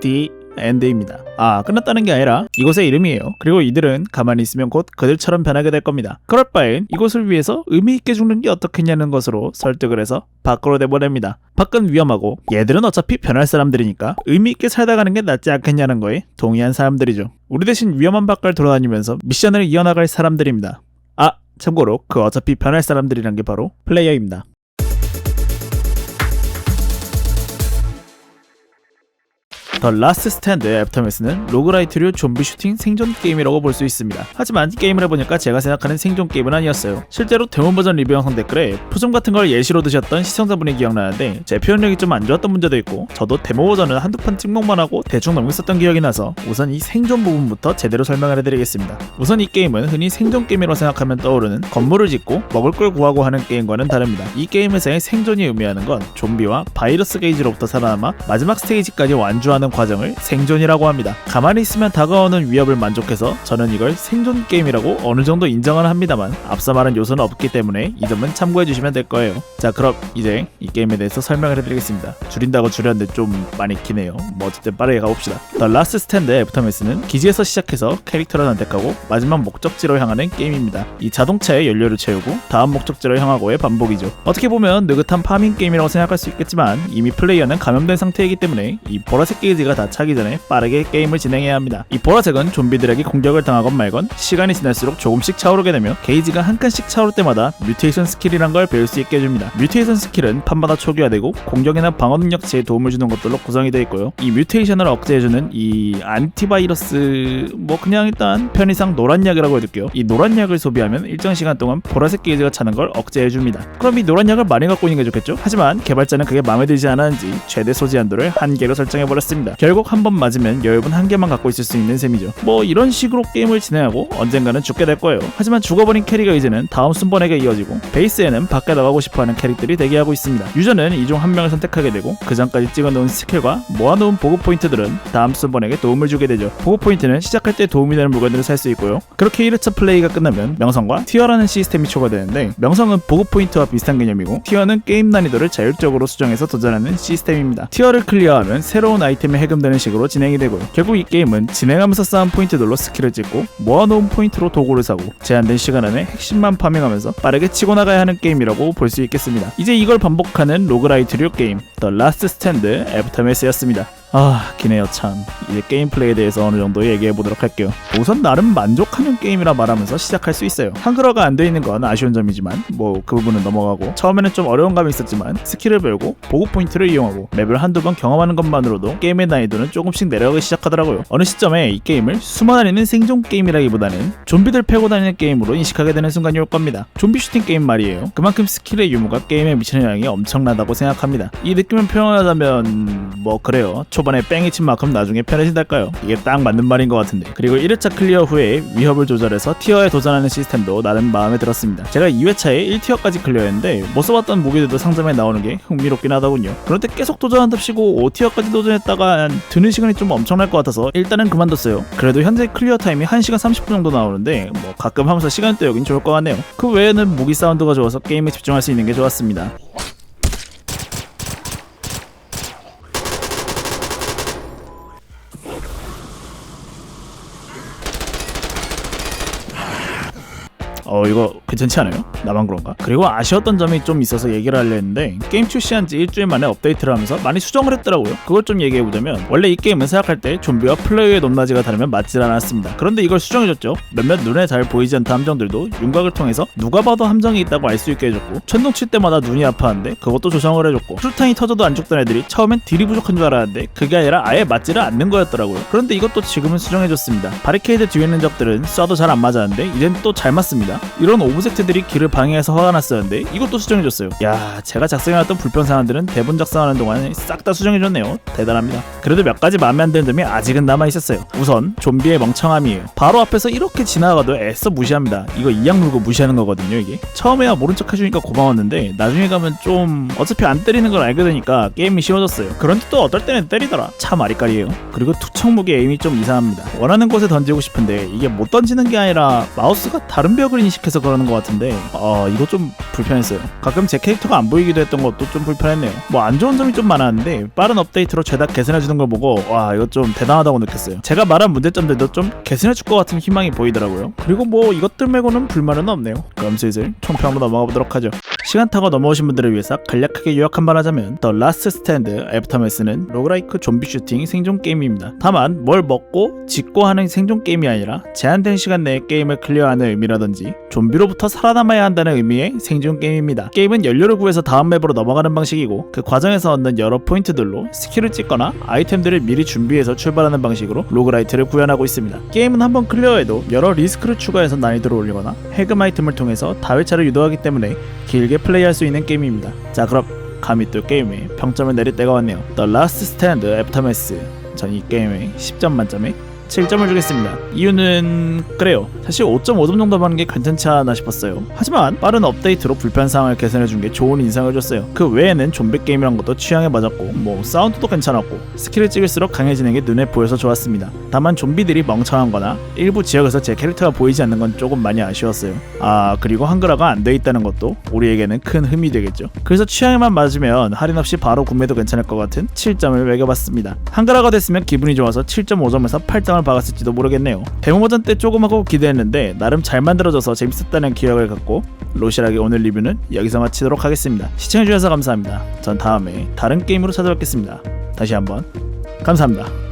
The End입니다. 아 끝났다는 게 아니라 이곳의 이름이에요. 그리고 이들은 가만히 있으면 곧 그들처럼 변하게 될 겁니다. 그럴 바엔 이곳을 위해서 의미 있게 죽는 게 어떻겠냐는 것으로 설득을 해서 밖으로 내보냅니다. 밖은 위험하고 얘들은 어차피 변할 사람들이니까 의미 있게 살다 가는 게 낫지 않겠냐는 거에 동의한 사람들이죠. 우리 대신 위험한 밖을 돌아다니면서 미션을 이어나갈 사람들입니다. 아 참고로 그 어차피 변할 사람들이란 게 바로 플레이어입니다. 더 라스트 스탠드 애프터매스는 로그라이트류 좀비 슈팅 생존 게임이라고 볼 수 있습니다. 하지만 게임을 해보니까 제가 생각하는 생존 게임은 아니었어요. 실제로 데몬 버전 리뷰 영상 댓글에 푸좀 같은 걸 예시로 드셨던 시청자분이 기억나는데 제 표현력이 좀 안 좋았던 문제도 있고 저도 데모 버전은 한두 판 찍먹만 하고 대충 넘겼었던 기억이 나서 우선 이 생존 부분부터 제대로 설명을 해드리겠습니다. 우선 이 게임은 흔히 생존 게임이라고 생각하면 떠오르는 건물을 짓고 먹을 걸 구하고 하는 게임과는 다릅니다. 이 게임에서의 생존이 의미하는 건 좀비와 바이러스 게이지로부터 살아남아 마지막 스테이지까지 완주하는 과정을 생존이라고 합니다. 가만히 있으면 다가오는 위협을 만족해서 저는 이걸 생존 게임이라고 어느 정도 인정은 합니다만 앞서 말한 요소는 없기 때문에 이 점은 참고해 주시면 될 거예요. 자 그럼 이제 이 게임에 대해서 설명을 해드리겠습니다. 줄인다고 줄였는데 좀 많이 기네요. 뭐 어쨌든 빠르게 가봅시다. 더 라스트 스탠드 애프터매스는 기지에서 시작해서 캐릭터를 선택하고 마지막 목적지로 향하는 게임입니다. 이 자동차에 연료를 채우고 다음 목적지로 향하고의 반복이죠. 어떻게 보면 느긋한 파밍 게임이라고 생각할 수 있겠지만 이미 플레이어는 감염된 상태이기 때문에 이 보라색 게 이지가 다 차기 전에 빠르게 게임을 진행해야 합니다. 이 보라색은 좀비들에게 공격을 당하건 말건 시간이 지날수록 조금씩 차오르게 되며 게이지가 한 칸씩 차오를 때마다 뮤테이션 스킬이란 걸 배울 수 있게 해줍니다. 뮤테이션 스킬은 판마다 초기화되고 공격이나 방어 능력치에 도움을 주는 것들로 구성이 되어 있고요. 이 뮤테이션을 억제해주는 이 안티바이러스 뭐 그냥 일단 편의상 노란 약이라고 해둘게요. 이 노란 약을 소비하면 일정 시간 동안 보라색 게이지가 차는 걸 억제해줍니다. 그럼 이 노란 약을 많이 갖고 있는 게 좋겠죠? 하지만 개발자는 그게 마음에 들지 않았는지 최대 소지 한도를 한 개로 설정해버렸습니다. 결국 한 번 맞으면 여러분 한 개만 갖고 있을 수 있는 셈이죠. 뭐 이런 식으로 게임을 진행하고 언젠가는 죽게 될 거예요. 하지만 죽어버린 캐릭터 이제는 다음 순번에게 이어지고 베이스에는 밖에 나가고 싶어하는 캐릭들이 대기하고 있습니다. 유저는 이 중 한 명을 선택하게 되고 그 전까지 찍어놓은 스킬과 모아놓은 보급 포인트들은 다음 순번에게 도움을 주게 되죠. 보급 포인트는 시작할 때 도움이 되는 물건들을 살 수 있고요. 그렇게 1회차 플레이가 끝나면 명성과 티어라는 시스템이 초과되는데 명성은 보급 포인트와 비슷한 개념이고 티어는 게임 난이도를 자율적으로 수정해서 도전하는 시스템입니다. 티어를 클리어하면 새로운 아이템이 해금되는 식으로 진행이 되고요. 결국 이 게임은 진행하면서 쌓은 포인트들로 스킬을 찍고 모아놓은 포인트로 도구를 사고 제한된 시간 안에 핵심만 파밍하면서 빠르게 치고 나가야 하는 게임이라고 볼 수 있겠습니다. 이제 이걸 반복하는 로그라이트류 게임 더 라스트 스탠드 애프터매스였습니다. 아 기네요 참. 이제 게임 플레이에 대해서 어느 정도 얘기해 보도록 할게요. 우선 나름 만족하는 게임이라 말하면서 시작할 수 있어요. 한글화가 안 돼 있는 건 아쉬운 점이지만 뭐 그 부분은 넘어가고 처음에는 좀 어려운 감이 있었지만 스킬을 배우고 보급 포인트를 이용하고 맵을 한두 번 경험하는 것만으로도 게임의 난이도는 조금씩 내려가기 시작하더라고요. 어느 시점에 이 게임을 숨어 다니는 생존 게임이라기보다는 좀비들 패고 다니는 게임으로 인식하게 되는 순간이 올 겁니다. 좀비 슈팅 게임 말이에요. 그만큼 스킬의 유무가 게임에 미치는 영향이 엄청나다고 생각합니다. 이 느낌을 표현하자면 뭐 그래요 초반에 뺑이 친 만큼 나중에 편해진달까요? 이게 딱 맞는 말인 것 같은데. 그리고 1회차 클리어 후에 위협을 조절해서 티어에 도전하는 시스템도 나름 마음에 들었습니다. 제가 2회차에 1티어까지 클리어했는데 못 써봤던 무기들도 상점에 나오는 게 흥미롭긴 하더군요. 그런데 계속 도전한답시고 5티어까지 도전했다가 드는 시간이 좀 엄청날 것 같아서 일단은 그만뒀어요. 그래도 현재 클리어 타임이 1시간 30분 정도 나오는데 뭐 가끔 하면서 시간 때우긴 좋을 것 같네요. 그 외에는 무기 사운드가 좋아서 게임에 집중할 수 있는 게 좋았습니다 어 이거 괜찮지 않아요? 나만 그런가? 그리고 아쉬웠던 점이 좀 있어서 얘기를 하려 했는데 게임 출시한 지 일주일 만에 업데이트를 하면서 많이 수정을 했더라고요. 그걸 좀 얘기해 보자면 원래 이 게임은 생각할 때 좀비와 플레이어의 높낮이가 다르면 맞질 않았습니다. 그런데 이걸 수정해줬죠. 몇몇 눈에 잘 보이지 않던 함정들도 윤곽을 통해서 누가 봐도 함정이 있다고 알 수 있게 해줬고 천둥 칠 때마다 눈이 아파하는데 그것도 조정을 해줬고 술탄이 터져도 안 죽던 애들이 처음엔 딜이 부족한 줄 알았는데 그게 아니라 아예 맞지를 않는 거였더라고요. 그런데 이것도 지금은 수정해줬습니다. 바리케이드 뒤에 있는 적들은 쏴도 잘 안 맞았는데 이젠 또 잘 맞습니다 이런 오브젝트들이 길을 방해해서 화가 났었는데 이것도 수정해줬어요. 야, 제가 작성해놨던 불편 사항들은 대본 작성하는 동안에 싹다 수정해줬네요. 대단합니다. 그래도 몇 가지 마음에 안 드는 점이 아직은 남아 있었어요. 우선 좀비의 멍청함이에요. 바로 앞에서 이렇게 지나가도 애써 무시합니다. 이거 이악 물고 무시하는 거거든요, 이게. 처음에야 모른 척 해주니까 고마웠는데 나중에 가면 좀 어차피 안 때리는 걸 알게 되니까 게임이 쉬워졌어요. 그런데 또 어떨 때는 때리더라. 참 아리까리예요. 그리고 투척무기 에임이 좀 이상합니다. 원하는 곳에 던지고 싶은데 이게 못 던지는 게 아니라 마우스가 다른 벽을 인식해서 그러는 것 같은데 어 이거 좀 불편했어요. 가끔 제 캐릭터가 안 보이기도 했던 것도 좀 불편했네요. 뭐 안 좋은 점이 좀 많았는데 빠른 업데이트로 죄다 개선해주는 걸 보고 와 이거 좀 대단하다고 느꼈어요. 제가 말한 문제점들도 좀 개선해줄 것 같은 희망이 보이더라고요. 그리고 뭐 이것들 말고는 불만은 없네요. 그럼 슬슬 총평으로 넘어가 보도록 하죠 시간 타고 넘어오신 분들을 위해서 간략하게 요약 한번 하자면 더 라스트 스탠드 애프터매스는 로그라이크 좀비 슈팅 생존 게임입니다. 다만 뭘 먹고 짓고 하는 생존 게임이 아니라 제한된 시간 내에 게임을 클리어하는 의미라든지 좀비로부터 살아남아야 한다는 의미의 생존 게임입니다. 게임은 연료를 구해서 다음 맵으로 넘어가는 방식이고 그 과정에서 얻는 여러 포인트들로 스킬을 찍거나 아이템들을 미리 준비해서 출발하는 방식으로 로그라이트를 구현하고 있습니다. 게임은 한번 클리어해도 여러 리스크를 추가해서 난이도를 올리거나 해금 아이템을 통해서 다회차를 유도하기 때문에 길게 플레이할 수 있는 게임입니다. 자 그럼 감히 또 게임에 평점을 내릴 때가 왔네요. The Last Stand Aftermath. 전 이 게임에 10점 만점에 7점을 주겠습니다. 이유는 그래요. 사실 5.5점 정도 받는 게 괜찮지 않나 싶었어요. 하지만 빠른 업데이트로 불편 사항을 개선해 준 게 좋은 인상을 줬어요. 그 외에는 좀비 게임이란 것도 취향에 맞았고 뭐 사운드도 괜찮았고 스킬을 찍을수록 강해지는 게 눈에 보여서 좋았습니다. 다만 좀비들이 멍청한거나 일부 지역에서 제 캐릭터가 보이지 않는 건 조금 많이 아쉬웠어요. 아 그리고 한글화가 안 돼 있다는 것도 우리에게는 큰 흠이 되겠죠. 그래서 취향에만 맞으면 할인 없이 바로 구매도 괜찮을 것 같은 7점을 매겨봤습니다. 한글화가 됐으면 기분이 좋아서 7.5점에서 8점 을 박았을지도 모르겠네요. 데모 버전 때 조금 하고 기대했는데 나름 잘 만들어져서 재밌었다는 기억을 갖고 로시락의 오늘 리뷰는 여기서 마치도록 하겠습니다. 시청해주셔서 감사합니다. 전 다음에 다른 게임으로 찾아뵙겠습니다. 다시 한번 감사합니다.